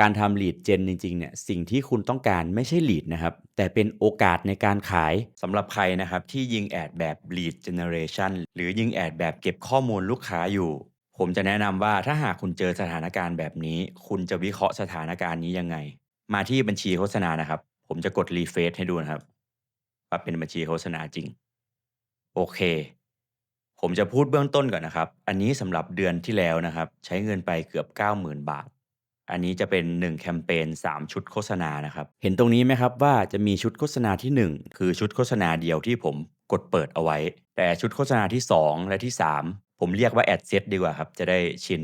การทำ Lead Gen จริงๆเนี่ยสิ่งที่คุณต้องการไม่ใช่ Lead นะครับ แต่เป็นโอกาสในการขายสำหรับใครนะครับ ที่ยิงแอดแบบ Lead Generation หรือยิงแอดแบบเก็บข้อมูลลูกค้าอยู่ผมจะแนะนำว่าถ้าหากคุณเจอสถานการณ์แบบนี้ คุณจะวิเคราะห์สถานการณ์นี้ยังไง มาที่บัญชีโฆษณานะครับ ผมจะกด refresh ให้ดูนะครับ ว่าเป็นบัญชีโฆษณาจริง โอเค ผมจะพูดเบื้องต้นก่อนนะครับ อันนี้สำหรับเดือนที่แล้วนะครับ ใช้เงินไปเกือบ 90,000 บาท อันนี้จะเป็น 1 แคมเปญ3 ชุดโฆษณานะครับ เห็นตรงนี้ไหมครับว่าจะมีชุดโฆษณาที่ 1 คือชุดโฆษณาเดียวที่ผมกดเปิดเอาไว้ แต่ชุดโฆษณาที่ 2 และที่ 3 ผมเรียกว่าแอดเซตดีกว่าครับ จะได้ชิน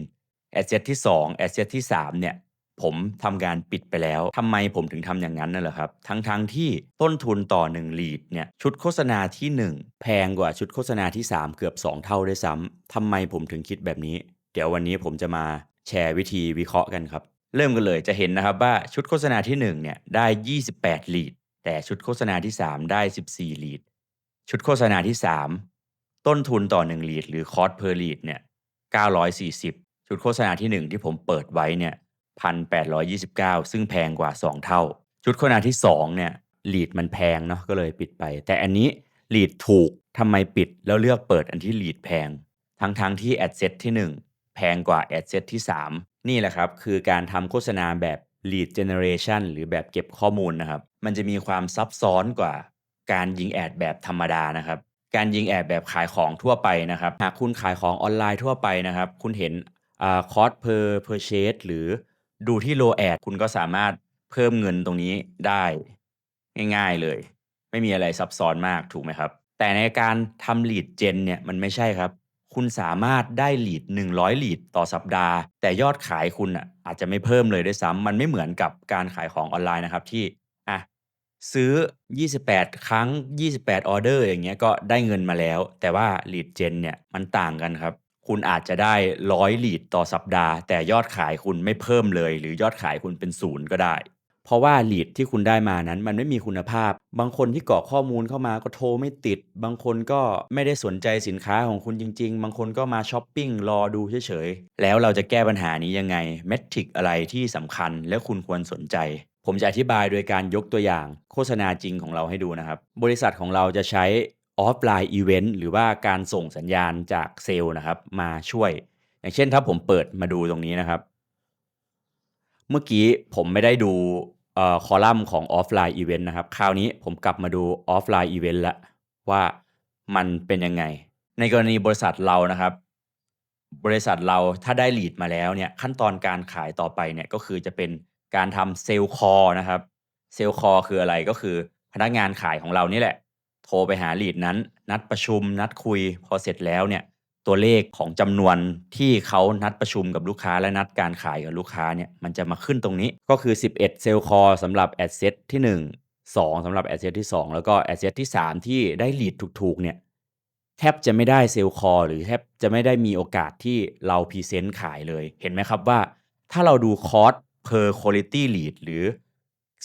แอดเซตที่2แอดเซตที่3เนี่ยผมทำการปิดไปแล้วทำไมผมถึงทำอย่างนั้นน่ะเหรอครับ ทั้งๆทที่ต้นทุนต่อ1 lead เนี่ยชุดโฆษณาที่ 1 แพงกว่าชุดโฆษณาที่ 3 เกือบ 2 เท่าด้วยซ้ำทำไมผมถึงคิดแบบนี้ เดี๋ยววันนี้ผมจะมาแชร์วิธีวิเคราะห์กันครับ เริ่มกันเลยจะเห็นนะครับว่าชุดโฆษณาที่1เนี่ยได้ 28 lead แต่ชุดโฆษณาที่ 3 ได้ 14 lead ชุดโฆษณาที่ 3 ต้นทุนต่อ1 lead หรือ cost per lead เนี่ย940 ชุดโฆษณาที่ 1 ที่ผมเปิดไว้เนี่ย1,829 ซึ่งแพงกว่า 2 เท่า ชุดโฆษณาที่2เนี่ย lead มันแพงเนาะก็เลยปิดไป แต่อันนี้ lead ถูกทำไมปิดแล้วเลือกเปิดอันที่ lead แพง ทั้งๆทที่ ad set ที่ 1 แพงกว่า ad set ที่3 นี่แหละครับ คือการทำโฆษณาแบบ lead generation หรือแบบเก็บข้อมูลนะครับ มันจะมีความซับซ้อนกว่าการยิงแอดแบบธรรมดานะครับ การยิงแอดแบบขายของทั่วไปนะครับ หากคุณขายของออนไลน์ทั่วไปนะครับ คุณเห็นคอ่า cost per purchase หรือดูที่ low ad คุณก็สามารถเพิ่มเงินตรงนี้ได้ง่ายๆเลย ไม่มีอะไรซับซ้อนมากถูกไหมครับ แต่ในการทำ lead gen เนี่ยมันไม่ใช่ครับ คุณสามารถได้ lead 100 lead ต่อสัปดาห์ แต่ยอดขายคุณอะอาจจะไม่เพิ่มเลยด้วยซ้ำมันไม่เหมือนกับการขายของออนไลน์นะครับที่อะซื้อ 28 ครั้ง 28 ออเดอร์อย่างเงี้ยก็ได้เงินมาแล้ว แต่ว่า lead gen เนี่ยมันต่างกันครับ คุณอาจจะได้100 lead ต่อสัปดาห์ แต่ยอดขายคุณไม่เพิ่มเลย หรือยอดขายคุณเป็นศูนย์ก็ได้ เพราะว่า lead ที่คุณได้มานั้น มันไม่มีคุณภาพ บางคนที่กรอกข้อมูลเข้ามาก็โทรไม่ติด บางคนก็ไม่ได้สนใจสินค้าของคุณจริง ๆ บางคนก็มาช้อปปิ้งรอดูเฉยๆ แล้วเราจะแก้ปัญหานี้ยังไงเมทริกอะไรที่สำคัญและคุณควรสนใจ ผมจะอธิบายโดยการยกตัวอย่างโฆษณาจริงของเราให้ดูนะครับ บริษัทของเราจะใช้ออฟไลน์อีเวนต์หรือว่าการส่งสัญญาณจากเซลล์นะครับ มาช่วย อย่างเช่นถ้าผมเปิดมาดูตรงนี้นะครับ เมื่อกี้ผมไม่ได้ดู คอลัมน์ของออฟไลน์อีเวนต์นะครับ คราวนี้ผมกลับมาดูออฟไลน์อีเวนต์ล้วว่ามันเป็นยังไง ในกรณีบริษัทเรานะครับ บริษัทเราถ้าได้ lead มาแล้วเนี่ยขั้นตอนการขายต่อไปเนี่ยก็คือจะเป็นการทำเซลล์คอนะครับเซลล์คอคืออะไรก็คือพนักงานขายของเรานี่แหละ โทรไปหา lead นั้น นัดประชุม นัดคุยพอเสร็จแล้วเนี่ย ตัวเลขของจำนวนที่เขานัดประชุมกับลูกค้าและนัดการขายกับลูกค้าเนี่ยมันจะมาขึ้นตรงนี้ก็คือ 11 เซลล์คอสำหรับ a d s e t ที่ 1 2สำหรับ a d s e t ที่ 2 แล้วก็ a d s e t ที่ 3 ที่ได้ lead ถูกๆเนี่ยแทบจะไม่ได้เซลล์คอหรือแทบจะไม่ได้มีโอกาสที่เราพรีเซนต์ขายเลยเห็นไหมครับว่า ถ้าเราดูคอ s per quality lead หรือ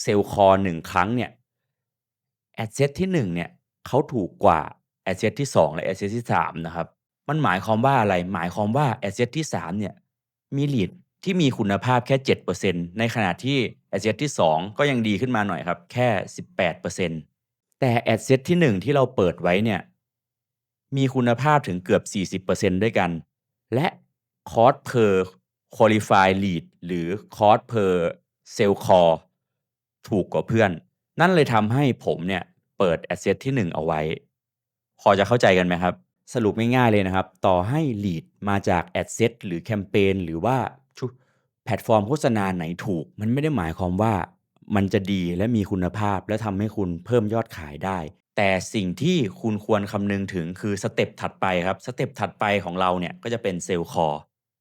เซลล์คอ1ครั้งเนี่ย a d s e t ที่ 1 เนี่ยเขาถูกกว่า a d s e t ที่ 2 และ a d s e t ที่ 3 นะครับ มันหมายความว่าอะไร หมายความว่า a d s e t ที่ 3 เนี่ย มี lead ที่มีคุณภาพแค่ 7%ในขณะที่ a d s e t ที่ 2 ก็ยังดีขึ้นมาหน่อยครับ แค่ 18%แต่ a d s e t ที่ 1 ที่เราเปิดไว้เนี่ย มีคุณภาพถึงเกือบ 40%ด้วยกัน และ cost per qualified lead หรือ cost per sale call ถูกกว่าเพื่อน นั่นเลยทำให้ผมเนี่ย เปิด a d s e t ที่ 1 เอาไว้ พอจะเข้าใจกันไหมครับ สรุปง่ายๆเลยนะครับ ต่อให้ lead มาจาก ad set หรือแคมเปญหรือว่าแพลตฟอร์มโฆษณาไหนถูก มันไม่ได้หมายความว่ามันจะดีและมีคุณภาพและทำให้คุณเพิ่มยอดขายได้ แต่สิ่งที่คุณควรคำนึงถึงคือสเต็ปถัดไปครับสเต็ปถัดไปของเราเนี่ยก็จะเป็นเซลล์คอ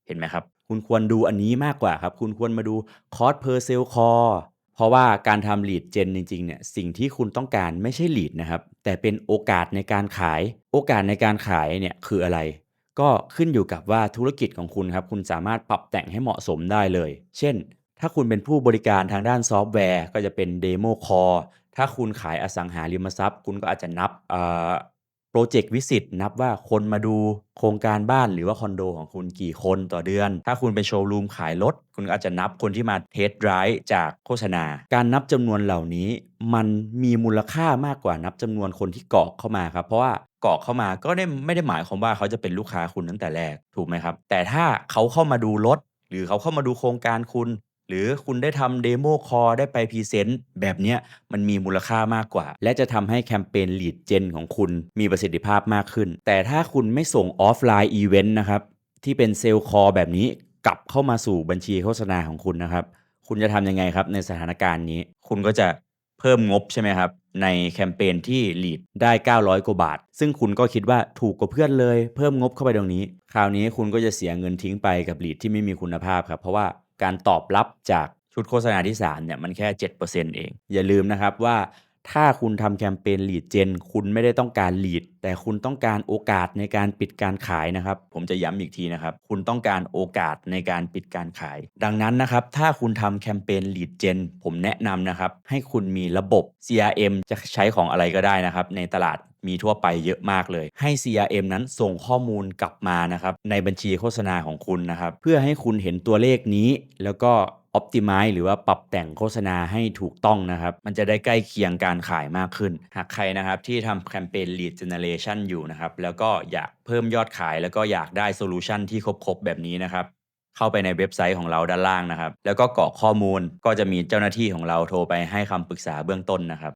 เห็นไหมครับ คุณควรดูอันนี้มากกว่าครับ คุณควรมาดู cost per sale call เเพราะว่าการทำ lead gen จริงๆเนี่ยสิ่งที่คุณต้องการไม่ใช่ lead นะครับ แต่เป็นโอกาสในการขาย โอกาสในการขายเนี่ยคืออะไร ก็ขึ้นอยู่กับว่าธุรกิจของคุณครับ คุณสามารถปรับแต่งให้เหมาะสมได้เลย เช่น ถ้าคุณเป็นผู้บริการทางด้านซอฟต์แวร์ ก็จะเป็น demo call ถ้าคุณขายอสังหาริมทรัพย์ คุณก็อาจจะนับ โปรเจกต์วิสิตนับว่าคนมาดูโครงการบ้านหรือว่าคอนโดของคุณกี่คนต่อเดือน ถ้าคุณเป็นโชว์รูมขายรถ คุณอาจจะนับคนที่มาเทสไดรฟ์จากโฆษณา การนับจำนวนเหล่านี้ มันมีมูลค่ามากกว่านับจำนวนคนที่กรอกเข้ามาครับ เพราะว่ากรอกเข้ามาก็ได้ไม่ได้หมายความว่าเขาจะเป็นลูกค้าคุณตั้งแต่แรกถูกไหมครับ แต่ถ้าเขาเข้ามาดูรถหรือเขาเข้ามาดูโครงการคุณ หรือคุณได้ทำเดโมคอลได้ไปพรีเซนต์แบบเนี้ยมันมีมูลค่ามากกว่า และจะทำให้แคมเปญ lead gen ของคุณมีประสิทธิภาพมากขึ้น แต่ถ้าคุณไม่ส่งออฟไลน์อีเวนต์นะครับที่เป็นเซลล์คอแบบนี้กลับเข้ามาสู่บัญชีโฆษณาของคุณนะครับ คุณจะทำยังไงครับในสถานการณ์นี้ คุณก็จะเพิ่มงบใช่ไหมครับในแคมเปญที่ lead ได้ 900 กว่าบาท ซึ่งคุณก็คิดว่าถูกกว่าเพื่อนเลย เพิ่มงบเข้าไปตรงนี้ คราวนี้คุณก็จะเสียเงินทิ้งไปกับ lead ที่ไม่มีคุณภาพครับ เพราะว่า การตอบรับจากชุดโฆษณาที่3เนี่ยมันแค่ 7%เอง อย่าลืมนะครับว่าถ้าคุณทำแคมเปญ lead gen คุณไม่ได้ต้องการ lead แต่คุณต้องการโอกาสในการปิดการขายนะครับ ผมจะย้ำอีกทีนะครับ คุณต้องการโอกาสในการปิดการขาย ดังนั้นนะครับ ถ้าคุณทำแคมเปญ lead gen ผมแนะนำนะครับ ให้คุณมีระบบ CRM จะใช้ของอะไรก็ได้นะครับ ในตลาด มีทั่วไปเยอะมากเลย ให้ CRM นั้นส่งข้อมูลกลับมานะครับในบัญชีโฆษณาของคุณนะครับ เพื่อให้คุณเห็นตัวเลขนี้ แล้วก็ Optimize หรือว่าปรับแต่งโฆษณาให้ถูกต้องนะครับ มันจะได้ใกล้เคียงการขายมากขึ้น หากใครนะครับที่ทำแคมเปญ lead generation อยู่นะครับ แล้วก็อยากเพิ่มยอดขาย แล้วก็อยากได้โซลูชันที่ครบๆแบบนี้นะครับเข้าไปในเว็บไซต์ของเราด้านล่างนะครับ แล้วก็กรอกข้อมูลก็จะมีเจ้าหน้าที่ของเราโทรไปให้คำปรึกษาเบื้องต้นนะครับ